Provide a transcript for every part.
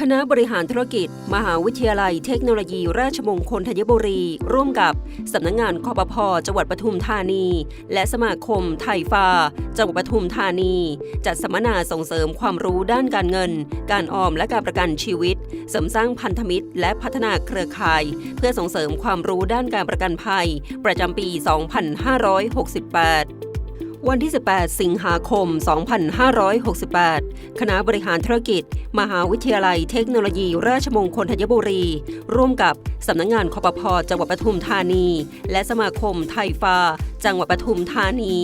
คณะบริหารธุรกิจ มหาวิทยาลัยเทคโนโลยี ราชมงคลธัญบุรี ร่วมกับสำนักงงานคอปพจังหวัดปทุมธานี และสมาคมไทยฟ้าจังหวัดปทุมธานี จัดสัมมนาส่งเสริมความรู้ด้านการเงิน การออมและการประกันชีวิต เสริมสร้างพันธมิตร และพัฒนาเครือข่าย เพื่อส่งเสริมความรู้ด้านการประกันภัย ประจำปี 2568 วันที่ 18 สิงหาคม 2568 คณะบริหารธุรกิจ มหาวิทยาลัยเทคโนโลยี ราชมงคลธัญบุรี ร่วมกับสำนักงงานคอปพจังหวัดปทุมธานี และสมาคมไทยฟ้าจังหวัดปทุมธานี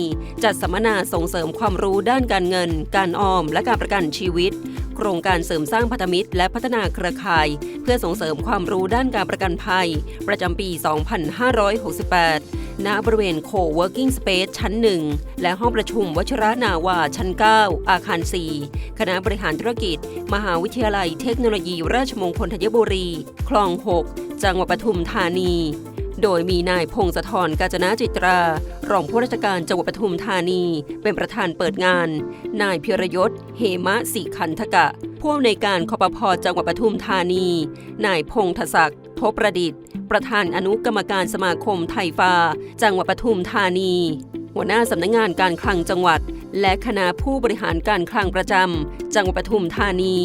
จัดสัมมนาส่งเสริมความรู้ด้านการเงิน การออม และการประกันชีวิต โครงการเสริมสร้างพันธมิตร และพัฒนาเครือข่าย เพื่อส่งเสริมความรู้ด้านการประกันภัย ประจำปี 2568 ณ บริเวณ Co-working Space ชั้น 1 และห้องประชุมวชระนาวาชั้น 9 อาคาร 4 คณะบริหารธุรกิจ มหาวิทยาลัยเทคโนโลยี ราชมงคลธัญบุรี คลอง 6 จังหวัดปทุมธานีโดยมีนายพงศธรกาญจนาจิตรา รองผู้ราชการจังหวัดปทุมธานี เป็นประธานเปิดงาน นายพิรยศ เหมะสิคันทกะ ผู้อำนวยการคอปพอจังหวัดปทุมธานี นายพงศศักดิ์ทบประดิษฐ์ ประธานอนุกรรมการสมาคมไทยฟ้า จังหวัดปทุมธานี หัวหน้าสำนักงานการคลังจังหวัด และคณะผู้บริหารการคลังประจำจังหวัดปทุมธานี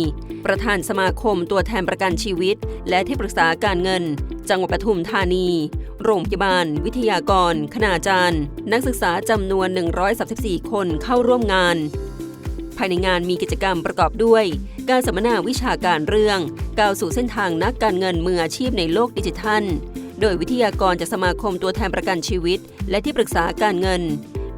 ประธานสมาคมตัวแทนประกันชีวิต และที่ปรึกษาการเงิน จังหวัดปทุมธานีโรงพยาบาล วิทยากร คณาจารย์ นักศึกษาจำนวน 134 คนเข้าร่วมงาน ภายในงานมีกิจกรรมประกอบด้วย การสัมมนาวิชาการเรื่องก้าวสู่เส้นทางนักการเงินมืออาชีพในโลกดิจิทัล โดยวิทยากรจากสมาคมตัวแทนประกันชีวิต และที่ปรึกษาการเงิน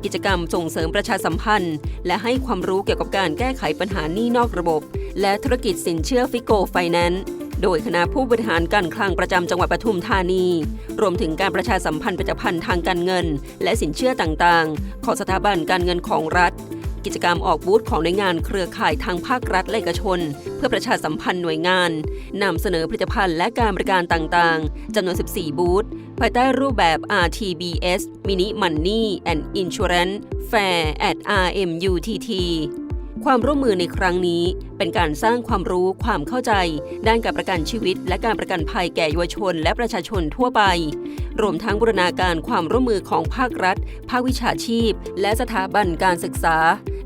กิจกรรมส่งเสริมประชาสัมพันธ์ และให้ความรู้เกี่ยวกับการแก้ไขปัญหาหนี้นอกระบบ และธุรกิจสินเชื่อฟิโกไฟแนนซ์โดยคณะผู้บริหารการคลังประจำจังหวัดปทุมธานี รวมถึงการประชาสัมพันธ์ผลิตภัณฑ์ทางการเงิน และสินเชื่อต่างๆ ของสถาบันการเงินของรัฐ กิจกรรมออกบูธของหน่วยงานเครือข่ายทางภาครัฐและเอกชน เพื่อประชาสัมพันธ์หน่วยงานนำเสนอผลิตภัณฑ์และการบริการต่างๆจำนวน 14 บูธภายใต้รูปแบบ RTBS Mini Money and Insurance Fair at RMUTT ความร่วมมือในครั้งนี้เป็นการสร้างความรู้ความเข้าใจ ด้านการประกันชีวิต และการประกันภัยแก่เยาวชน และประชาชนทั่วไป รวมทั้งบูรณาการความร่วมมือของภาครัฐ ภาควิชาชีพ และสถาบันการศึกษา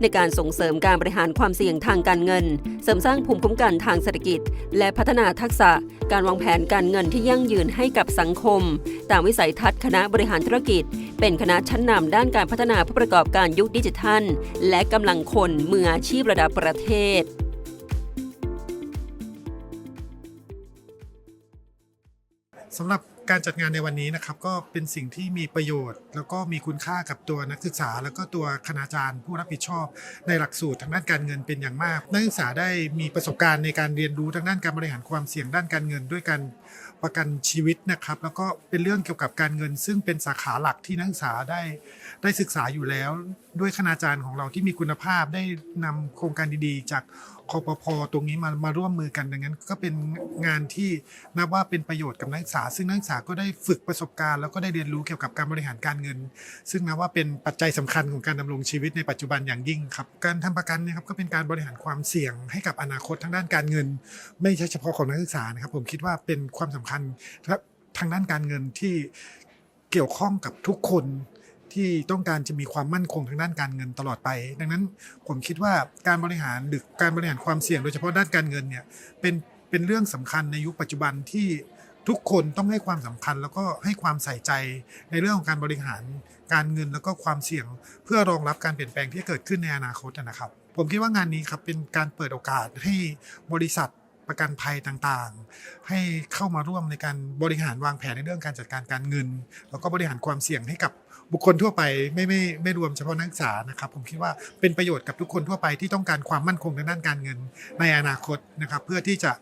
ในการส่งเสริมการบริหารความเสี่ยงทางการเงิน เสริมสร้างภูมิคุ้มกันทางเศรษฐกิจ และพัฒนาทักษะการวางแผนการเงินที่ยั่งยืนให้กับสังคม ตามวิสัยทัศน์คณะบริหารธุรกิจ เป็นคณะชั้นนำด้านการพัฒนาผู้ประกอบการยุคดิจิทัล และกำลังคนมืออาชีพระดับประเทศสำหรับ การจัดงานในวันนี้นะครับก็เป็นสิ่งที่มีประโยชน์ แล้วก็มีคุณค่ากับตัวนักศึกษา แล้วก็ตัวคณาจารย์ผู้รับผิดชอบ ในหลักสูตรทางด้านการเงินเป็นอย่างมาก นักศึกษาได้มีประสบการณ์ในการเรียนรู้ทางด้านการบริหารความเสี่ยงด้านการเงิน ด้วยการประกันชีวิตนะครับ แล้วก็เป็นเรื่องเกี่ยวกับการเงิน ซึ่งเป็นสาขาหลักที่นักศึกษาได้ได้ศึกษาอยู่แล้ว ด้วยคณาจารย์ของเราที่มีคุณภาพได้นำโครงการดีๆ จาก คอปพตรงนี้มามาร่วมมือกันดังนั้น ก็เป็นงานที่นับว่าเป็นประโยชน์กับนักศึกษา ซึ่งนักศึกษาก็ได้ฝึกประสบการณ์แล้วก็ได้เรียนรู้เกี่ยวกับการบริหารการเงิน ซึ่งนับว่าเป็นปัจจัยสำคัญของการดำรงชีวิตในปัจจุบันอย่างยิ่งครับ การทำประกันนะครับก็เป็นการบริหารความเสี่ยงให้กับอนาคตทางด้านการเงิน ไม่ใช่เฉพาะของนักศึกษานะครับ ผมคิดว่าเป็นความสำคัญทางด้านการเงินที่เกี่ยวข้องกับทุกคน ที่ต้องการจะมีความมั่นคงทางด้านการเงินตลอดไป ดังนั้นผมคิดว่าการบริหารหรือการบริหารความเสี่ยงโดยเฉพาะด้านการเงินเนี่ยเป็นเป็นเรื่องสำคัญในยุคปัจจุบันที่ทุกคนต้องให้ความสำคัญแล้วก็ให้ความใส่ใจในเรื่องของการบริหารการเงินแล้วก็ความเสี่ยง เพื่อรองรับการเปลี่ยนแปลงที่เกิดขึ้นในอนาคตนะครับ ผมคิดว่างานนี้ครับเป็นการเปิดโอกาสให้บริษัทประกันภัยต่างๆ ให้เข้ามาร่วมในการบริหารวางแผนในเรื่องการจัดการการเงิน แล้วก็บริหารความเสี่ยงให้กับ บุคคลทั่วไปไม่ไม่ไม่รวมเฉพาะนักศึกษานะครับ ผมคิดว่าเป็นประโยชน์กับทุกคนทั่วไปที่ต้องการความมั่นคงทางด้านการเงินในอนาคตนะครับ เพื่อที่จะ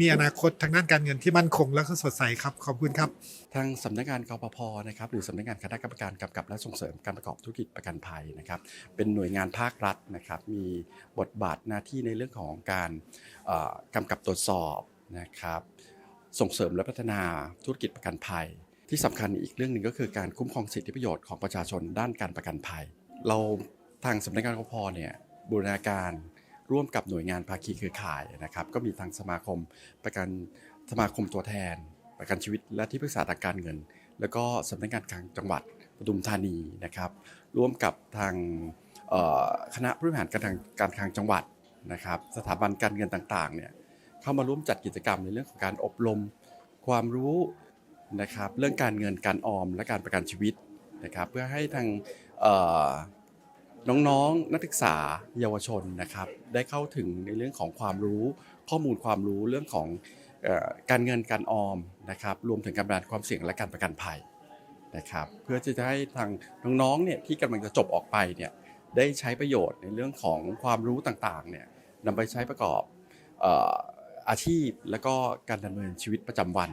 มีอนาคตทางด้านการเงินที่มั่นคงและก็สดใสครับขอบคุณครับ ทางสำนักงานกปพนะครับหรือสำนักงานคณะกรรมการกำกับและส่งเสริมการประกอบธุรกิจประกันภัยนะครับ เป็นหน่วยงานภาครัฐนะครับ มีบทบาทหน้าที่ในเรื่องของการเอ่อกำกับตรวจสอบนะครับ ส่งเสริมและพัฒนาธุรกิจประกันภัย ที่สำคัญอีกเรื่องหนึ่งก็คือการคุ้มครองสิทธิประโยชน์ของประชาชนด้านการประกันภัย เราทางสำนักงานกพเนี่ยบูรณาการร่วมกับหน่วยงานภาคีเครือข่ายนะครับก็มีทางสมาคมประกันสมาคมตัวแทน ประกันชีวิตและที่ปรึกษาทางการเงิน แล้วก็สำนักงานคลังจังหวัดปทุมธานีนะครับ ร่วมกับทางคณะผู้บริหารการทางการคลังจังหวัดนะครับ สถาบันการเงินต่างๆเนี่ยเข้ามาร่วมจัดกิจกรรมในเรื่องของการอบรม ความรู้ นะครับเรื่องการเงินการออมและการประกันชีวิตนะครับเพื่อให้ทางเอ่อน้องๆนักศึกษาเยาวชนนะครับได้เข้าถึงในเรื่องของความรู้ข้อมูลความรู้เรื่องของออการเงินการออมนะครับรวมถึงการบริหารความเสี่ยงและการประกันภัยนะครับเพื่อจะให้ทางน้องๆเนี่ยที่กำลังจะจบออกไปเนี่ยได้ใช้ประโยชน์ในเรื่องของความรู้ต่างๆเนี่ยนำไปใช้ประกอบอออาชีพแล้วก็การดำเนินชีวิตประจำวัน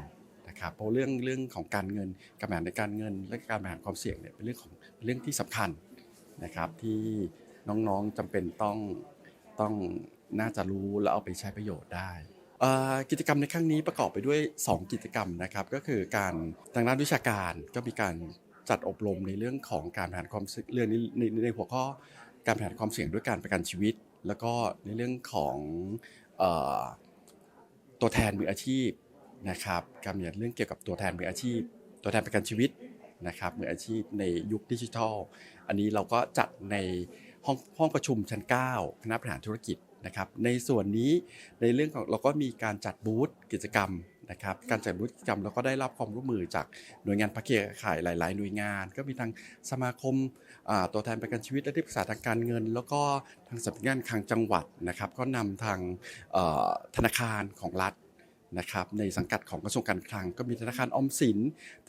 นะครับเพราะเรื่องเรื่องของการเงินการบริหารในการเงิน และการบริหารความเสี่ยงเนี่ยเป็นเรื่องของเป็นเรื่องที่สำคัญนะครับที่น้องๆจำเป็นต้องต้องน่าจะรู้และเอาไปใช้ประโยชน์ได้กิจกรรมในครั้งนี้ประกอบไปด้วย 2 กิจกรรมนะครับก็คือการทางด้านวิชาการก็มีการจัดอบรมในเรื่องของการบริหารความเรื่องนี้ในในหัวข้อการบริหารความเสี่ยงด้วยการประกันชีวิต แล้วก็ในเรื่องของตัวแทนมืออาชีพ นะครับการเรียนเรื่องเกี่ยวกับตัวแทนมืออาชีพ ตัวแทนประกันชีวิตนะครับมืออาชีพในยุคดิจิทัล อันนี้เราก็จัดในห้องห้องประชุมชั้น 9 คณะบริหารธุรกิจนะครับในส่วนนี้ในเรื่องของเราก็มีการจัดบูธกิจกรรมนะครับการจัดบูธกิจกรรมเราก็ได้รับความร่วมมือจากหน่วยงานภาคีเครือข่ายหลาย ๆ หน่วยงาน ก็มีทางสมาคมตัวแทนประกันชีวิตและที่ปรึกษาทางการเงิน แล้วก็ทางสำนักงานคลังจังหวัดนะครับก็นำทางธนาคารของรัฐ นะครับในสังกัดของกระทรวงการคลัง ก็มีธนาคารอมสิน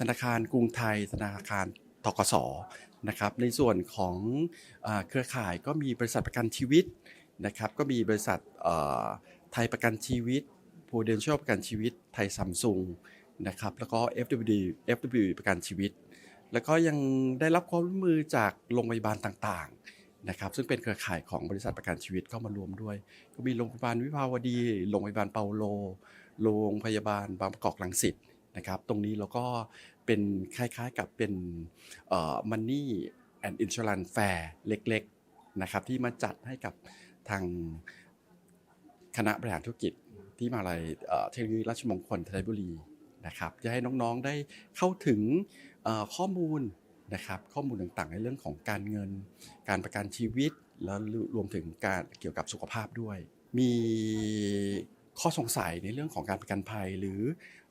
ธนาคารกรุงไทย ธนาคารทกสนะครับในส่วนของอเครือข่ายก็มีบริษัทประกันชีวิตนะครับก็มีบริษัทไทยประกันชีวิต Prudential ประกันชีวิต ไทยซัมซุงนะครับแล้วก็ FWD FW ประกันชีวิต แล้วก็ยังได้รับความร่วมมือจากโรงพยาบาลต่างๆนะครับซึ่งเป็นเครือข่ายของบริษัทประกันชีวิตเข้ามารวมด้วย ก็มีโรงพยาบาลวิภาวดี โรงพยาบาลเปาโล โรงพยาบาลบางประกอบลังสิตนะครับ ตรงนี้เราก็เป็นคล้ายๆกับเป็นเอ่อ Money and Insurance Fair เล็กๆนะครับที่มาจัดให้กับทางคณะบริหารธุรกิจที่มาลัยเทคโนโลยีราชมงคลธัญบุรีนะครับจะให้น้องๆได้เข้าถึงข้อมูลนะครับข้อมูลต่างๆ ในเรื่องของการเงิน การประกันชีวิต แล้วรวมถึงการเกี่ยวกับสุขภาพด้วย มี ข้อสงสัยในเรื่องของการประกันภัย หรือ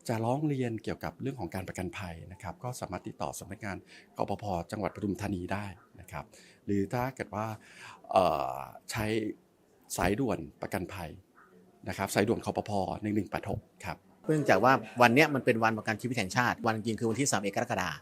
จะร้องเรียนเกี่ยวกับเรื่องของการประกันภัยนะครับ ก็สามารถติดต่อสำนักงานกปภจังหวัดปทุมธานีได้นะครับ หรือถ้าเกิดว่าใช้สายด่วนประกันภัยนะครับ สายด่วนคปภ1186 ครับเนื่องจากว่าวันนี้มันเป็นวันประกันชีวิตแห่งชาติ วันจริงคือวันที่3เอกรกฎาคม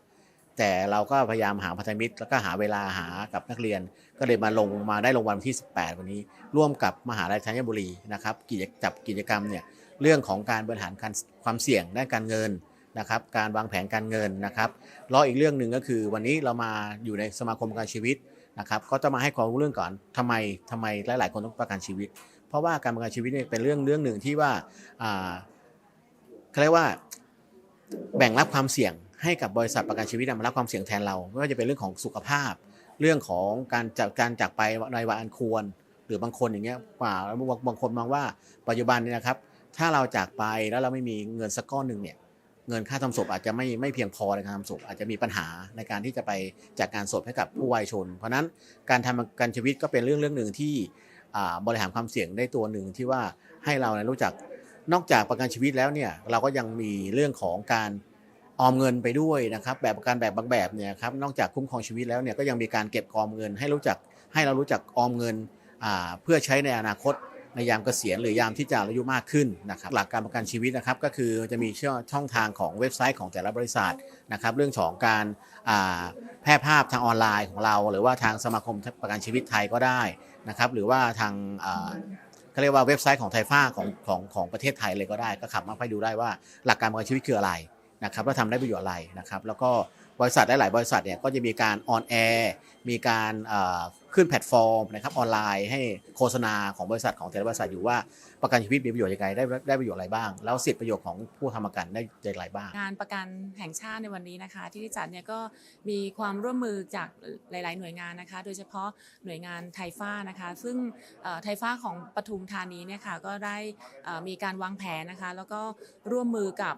แต่เราก็พยายามหาพันธมิตร แล้วก็หาเวลาหากับนักเรียน ก็เลยมาลงมาได้ลงวันที่ 18 วันนี้ ร่วมกับมหาลัยธัญบุรีนะครับกิจจับกิจกรรมเนี่ยเรื่องของการบริหารการความเสี่ยงด้านการเงินนะครับการวางแผนการเงินนะครับแล้วอีกเรื่องหนึ่งก็คือวันนี้เรามาอยู่ในสมาคมประกันชีวิตนะครับก็จะมาให้ความรู้เรื่องก่อนทำไมทำไมหลาย ๆ คนต้องประกันชีวิต เพราะว่าการประกันชีวิตเนี่ยเป็นเรื่องเรื่องหนึ่งที่ว่าอ่าเขาเรียกว่าแบ่งรับความเสี่ยง ให้กับบริษัทประกันชีวิตมารับความเสี่ยงแทนเรา ไม่ว่าจะเป็นเรื่องของสุขภาพ เรื่องของการจากการจากไปในวันอันควร หรือบางคนอย่างเงี้ยป่าแล้วบางบางคนมองว่าปัจจุบันเนี่ยนะครับ ถ้าเราจากไปแล้วเราไม่มีเงินสักก้อนหนึ่งเนี่ยเงินค่าทำศพอาจจะไม่ไม่เพียงพอในการทำศพอาจจะมีปัญหาในการที่จะไปจัดการศพให้กับผู้วัยชน เพราะนั้นการทำประกันชีวิตก็เป็นเรื่องเรื่องหนึ่งที่บริหารความเสี่ยงได้ตัวหนึ่งที่ว่าให้เรานะรู้จักนอกจากประกันชีวิตแล้วเนี่ยเราก็ยังมีเรื่องของการ ออมเงินไปด้วยนะครับแบบกันแบบบางแบบเนี่ยครับนอกจากคุ้มครองชีวิตแล้วเนี่ยก็ยังมีการเก็บออมเงิน ให้รู้จักให้เรารู้จักออมเงินเพื่อใช้ในอนาคตในยามเกษียณหรือยามที่จะอายุมากขึ้นนะครับหลักการประกันชีวิตนะครับก็คือจะมีช่องทางของเว็บไซต์ของแต่ละบริษัทนะครับเรื่องของการแพร่ภาพทางออนไลน์ของเรา หรือว่าทางสมาคมประกันชีวิตไทยก็ได้นะครับหรือว่าทางเขาเรียกว่าเว็บไซต์ของไทยฟ้าของของของประเทศไทยเลยก็ได้ ก็ขับมาให้ดูได้ว่าหลักการประกันชีวิตคืออะไร นะครับแล้วทำได้ประโยชน์อะไรนะครับแล้วก็บริษัทหลาย ๆ บริษัทเนี่ยก็จะมีการออนแอร์มีการขึ้นแพลตฟอร์มนะครับออนไลน์ให้โฆษณาของบริษัทของแต่ละบริษัทอยู่ว่าประกันชีวิตมีประโยชน์ยังไงได้ได้ประโยชน์อะไรบ้าง แล้วสิทธิประโยชน์ของผู้ทำประกันได้อย่างไรบ้าง งานประกันแห่งชาติในวันนี้นะคะ ที่ได้จัดเนี่ยก็มีความร่วมมือจากหลาย ๆ หน่วยงานนะคะ โดยเฉพาะหน่วยงานไทฟ้านะคะ ซึ่งไทฟ้าของปทุมธานีเนี่ยค่ะก็ได้มีการวางแผนนะคะ แล้วก็ร่วมมือกับ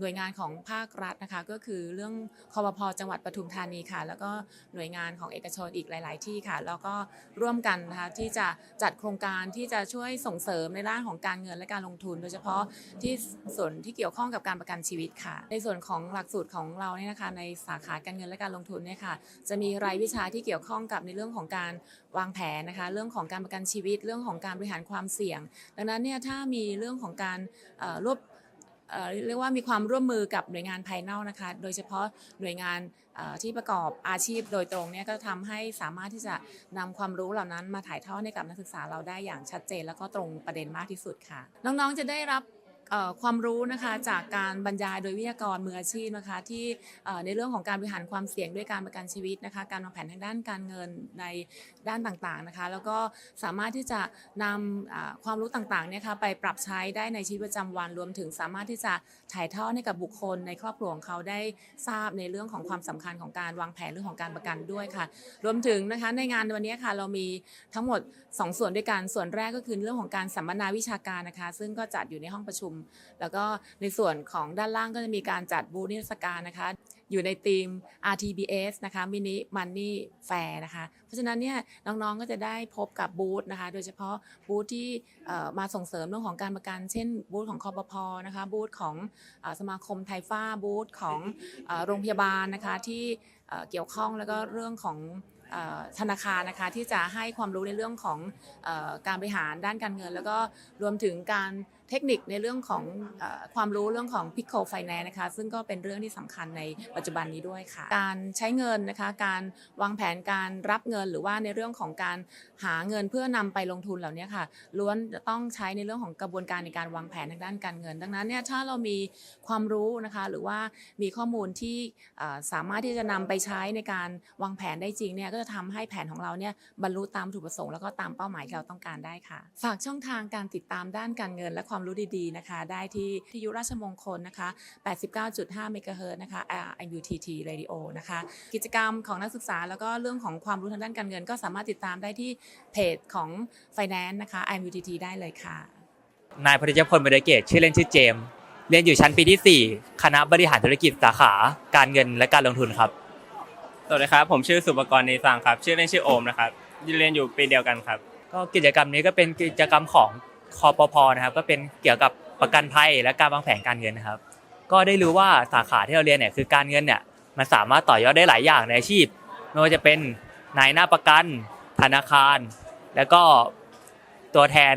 หน่วยงานของภาครัฐนะคะ ก็คือเรื่องคอปพจังหวัดปทุมธานีค่ะ แล้วก็หน่วยงานของเอกชนอีกหลาย ๆ ที่ค่ะ แล้วก็ร่วมกันนะคะที่จะจัดโครงการที่จะช่วยส่งเสริมในด้านของการเงินและการลงทุน โดยเฉพาะที่ส่วนที่เกี่ยวข้องกับการประกันชีวิตค่ะ ในส่วนของหลักสูตรของเราเนี่ยนะคะในสาขาการเงินและการลงทุนเนี่ยค่ะจะมีรายวิชาที่เกี่ยวข้องกับในเรื่องของการวางแผนนะคะ เรื่องของการประกันชีวิต เรื่องของการบริหารความเสี่ยง ดังนั้นเนี่ยถ้ามีเรื่องของการรวบ เรียกว่ามีความร่วมมือกับหน่วยงานภายนอกนะคะ โดยเฉพาะหน่วยงานที่ประกอบอาชีพโดยตรงเนี่ยก็ทำให้สามารถที่จะนำความรู้เหล่านั้นมาถ่ายทอดให้กับนักศึกษาเราได้อย่างชัดเจน แล้วก็ตรงประเด็นมากที่สุดค่ะ น้องๆจะได้รับ ความรู้นะคะจากการบรรยายโดยวิทยากรมืออาชีพนะคะที่ในเรื่องของการบริหารความเสี่ยงด้วยการประกันชีวิตนะคะการวางแผนทางด้านการเงินในด้านต่างๆนะคะแล้วก็สามารถที่จะนำความรู้ต่างๆเนี่ยค่ะไปปรับใช้ได้ในชีวิตประจำวันรวมถึงสามารถที่จะถ่ายทอดให้กับบุคคลในครอบครัวของเขาได้ทราบในเรื่องของความสำคัญของการวางแผนเรื่องของการประกันด้วยค่ะ รวมถึงนะคะในงานวันนี้ค่ะเรามีทั้งหมด 2 ส่วนด้วยกันส่วนแรกก็คือเรื่องของการสัมมนาวิชาการนะคะ ซึ่งก็จัดอยู่ในห้องประชุมแล้วก็ในส่วนของด้านล่างก็จะมีการจัดบูธนิทรรศการนะคะ อยู่ในทีม RTBS นะคะมินิมันนี่แฟร์นะคะ เพราะฉะนั้นเนี่ยน้องๆก็จะได้พบกับบูธนะคะ โดยเฉพาะบูธที่มาส่งเสริมเรื่องของการประกัน เช่น บูธของคอปพนะคะบูธของอสมาคมไทฟ้าบูธของอโรงพยาบาลนะคะที่เอ่อเกี่ยวข้องแล้วก็เรื่องของธนาคารนะคะที่จะให้ความรู้ในเรื่องของอการบริหารด้านการเงิน แล้วก็รวมถึงการ เทคนิคในเรื่องของอความรู้เรื่องของ Pico Finance นะคะซึ่งก็เป็นเรื่องที่สำคัญในปัจจุบันนี้ด้วยค่ะ การใช้เงินนะคะการวางแผนการรับเงินหรือว่าในเรื่องของการหาเงินเพื่อนำไปลงทุนเหล่านี้ค่ะล้วนจะต้องใช้ในเรื่องของกระบวนการในการวางแผนทางด้านการเงิน ดังนั้นเนี่ยถ้าเรามีความรู้นะคะหรือว่ามีข้อมูลที่สามารถที่จะนำไปใช้ในการวางแผนได้จริงเนี่ยก็จะทำให้แผนของเราเนี่ยบรรลุตามวัตถุประสงค์แล้วก็ตามเป้าหมายที่เราต้องการได้ค่ะ ฝากช่องทางการติดตามด้านการเงินและความรู้ดีๆนะคะ ได้ที่ที่ยุราชมงคลนะคะ 89.5 เมกะเฮิรตซ์นะคะ MUTT Radio นะคะ กิจกรรมของนักศึกษาแล้วก็เรื่องของความรู้ทางด้านการเงิน ก็สามารถติดตามได้ที่เพจของ Finance นะคะ MUTT ได้เลยค่ะ นายพริยพลบริเกตชื่อเล่นชื่อเจมส์เรียนอยู่ชั้นปีที่ 4 คณะบริหารธุรกิจสาขา การเงินและการลงทุนครับ สวัสดีครับ ผมชื่อสุปกรณ์ในสังครับ ชื่อเล่นชื่อโอมนะครับเรียนอยู่ปีเดียวกันครับ ก็กิจกรรมนี้ก็เป็นกิจกรรมของ คอปพนะครับก็เป็นเกี่ยวกับประกันภัยและการวางแผนการเงินนะครับ ก็ได้รู้ว่าสาขาที่เราเรียนเนี่ยคือการเงินเนี่ยมันสามารถต่อยอดได้หลายอย่างในอาชีพไม่ว่าจะเป็นนายหน้าประกัน ธนาคาร แล้วก็ตัวแทน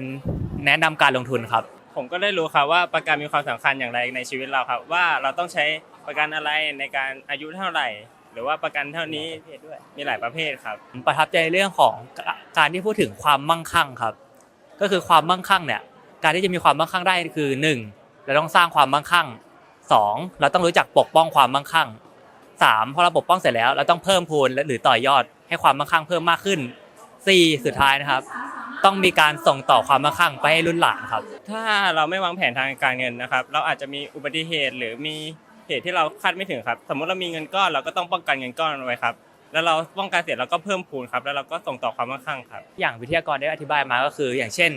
แนะนำการลงทุนครับ ผมก็ได้รู้ครับว่าประกันมีความสำคัญอย่างไรในชีวิตเราครับ ว่าเราต้องใช้ประกันอะไรในการอายุเท่าไหร่ หรือว่าประกันเท่านี้มีหลายประเภทครับผมประทับใจเรื่องของการที่พูดถึงความมั่งคั่งครับ ก็คือความมั่งคั่งเนี่ยการที่จะมีความมั่งคั่งได้คือหนึ่งเราต้องสร้างความมั่งคั่งสองเราต้องรู้จักปกป้องความมั่งคั่งสามพอเราปกป้องเสร็จแล้ว เราต้องเพิ่มพูนและหรือต่อยอดให้ความมั่งคั่งเพิ่มมากขึ้นสี่สุดท้ายนะครับ ต้องมีการส่งต่อความมั่งคั่งไปให้รุ่นหลานครับ ถ้าเราไม่วางแผนทางการเงินนะครับ เราอาจจะมีอุบัติเหตุหรือมีเหตุที่เราคาดไม่ถึงครับ สมมติเรามีเงินก้อนเราก็ต้องป้องกันเงินก้อนไว้ครับ แล้วเราป้องกันเสร็จเราก็เพิ่มพูนครับ แล้วเราก็ส่งต่อความมั่งคั่งครับ อย่างวิทยากรได้อธิบายมาก็คือ อย่างเช่น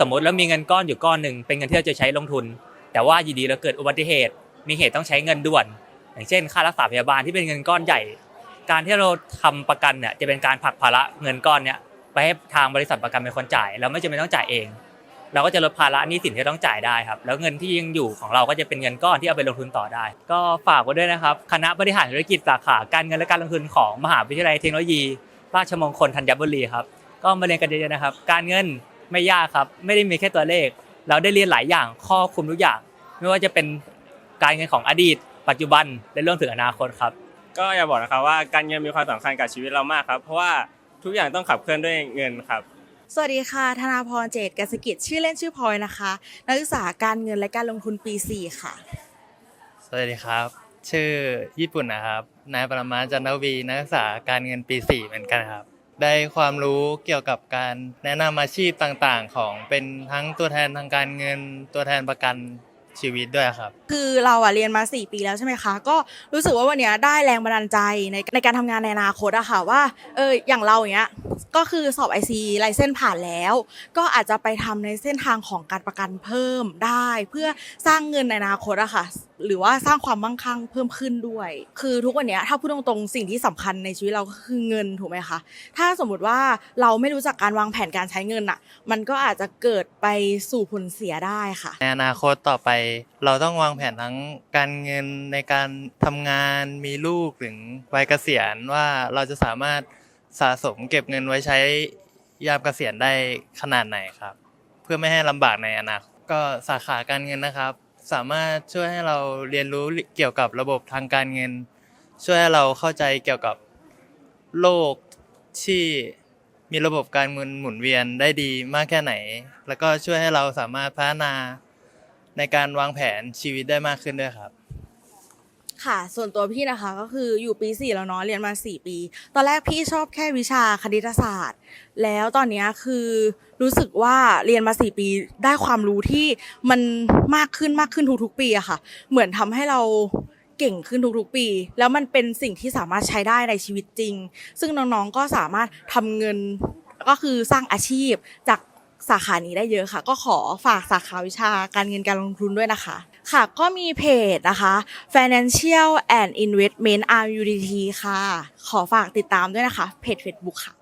สมมติเรามีเงินก้อนอยู่ก้อนหนึ่งเป็นเงินที่เราจะใช้ลงทุน แต่ว่าอยู่ดีเราเกิดอุบัติเหตุ มีเหตุต้องใช้เงินด่วน อย่างเช่น ค่ารักษาพยาบาลที่เป็นเงินก้อนใหญ่ การที่เราทำประกันเนี่ยจะเป็นการผลักภาระเงินก้อนเนี้ยไปให้ทางบริษัทประกันเป็นคนจ่าย เราไม่จำเป็นต้องจ่ายเอง เราก็จะลดภาระหนี้สินที่ต้องจ่ายได้ครับ แล้วเงินที่ยังอยู่ของเราก็จะเป็นเงินก้อนที่เอาไปลงทุนต่อได้ ก็ฝากไว้ด้วยนะครับ คณะบริหารธุรกิจสาขาการเงินและการลงทุนของมหาวิทยาลัยเทคโนโลยี ราชมงคลธัญบุรีครับ ก็มาเรียนกันเยอะๆนะครับ การเงินไม่ยากครับ ไม่ได้มีแค่ตัวเลข เราได้เรียนหลายอย่างครอคุมทุกอย่าง ไม่ว่าจะเป็นการเงินของอดีต ปัจจุบันและเรื่องถึงอนาคตครับ ก็อยากบอกนะครับว่าการเงินมีความสำคัญกับชีวิตเรามากครับ เพราะว่าทุกอย่างต้องขับเคลื่อนด้วยเงินครับ สวัสดีค่ะ ธนาพรเจตกสกิจชื่อเล่นชื่อพลอยนะคะ นักศึกษาการเงินและการลงทุนปี 4 ค่ะ สวัสดีครับ ชื่อญี่ปุ่นนะครับ นายปรมาจันทวีนักศึกษาการเงินปี 4 เหมือนกันครับ ได้ความรู้เกี่ยวกับการแนะนำอาชีพต่างๆ ของเป็นทั้งตัวแทนทางการเงินตัวแทนประกันชีวิตด้วยครับ คือเราอะเรียนมา 4 ปีแล้วใช่ไหมคะ ก็รู้สึกว่าวันนี้ได้แรงบันดาลใจในในการทำงานในอนาคตอะค่ะว่าเอออย่างเราอย่างเงี้ยก็คือสอบ IC ไลเส้นผ่านแล้ว ก็อาจจะไปทำในเส้นทางของการประกันเพิ่มได้ เพื่อสร้างเงินในอนาคตอะค่ะ หรือว่าสร้างความมั่งคั่งเพิ่มขึ้นด้วย คือทุกวันนี้ถ้าพูดตรงๆสิ่งที่สำคัญในชีวิตเราก็คือเงินถูกไหมคะถ้าสมมติว่าเราไม่รู้จักการวางแผนการใช้เงินอะมันก็อาจจะเกิดไปสู่ผลเสียได้ค่ะ ในอนาคตต่อไปเราต้องวางแผนทั้งการเงินในการทำงานมีลูกถึงวัยเกษียณว่าเราจะสามารถสะสมเก็บเงินไว้ใช้ยามเกษียณได้ขนาดไหนครับ เพื่อไม่ให้ลำบากในอนาคตก็สาขาการเงินนะครับ สามารถช่วยให้เราเรียนรู้เกี่ยวกับระบบทางการเงิน ช่วยให้เราเข้าใจเกี่ยวกับโลกที่มีระบบการเงินหมุนเวียนได้ดีมากแค่ไหน แล้วก็ช่วยให้เราสามารถพัฒนา ในการวางแผนชีวิตได้มากขึ้นด้วยครับ ค่ะ ส่วนตัวพี่นะคะก็คืออยู่ปี 4 แล้วเนาะเรียนมา 4 ปี ตอนแรกพี่ชอบแค่วิชาคณิตศาสตร์ แล้วตอนนี้คือรู้สึกว่าเรียนมา 4 ปีได้ความรู้ที่มันมากขึ้นมากขึ้นทุกๆปีอะค่ะ เหมือนทำให้เราเก่งขึ้นทุกๆปี แล้วมันเป็นสิ่งที่สามารถใช้ได้ในชีวิตจริง ซึ่งน้องๆก็สามารถทำเงินก็คือสร้างอาชีพจาก สาขานี้ได้เยอะค่ะ ก็ขอฝากสาขาวิชาการเงินการลงทุนด้วยนะคะ ค่ะก็มีเพจนะคะ Financial and Investment RUDT ค่ะ ขอฝากติดตามด้วยนะคะ เพจ Facebook ค่ะ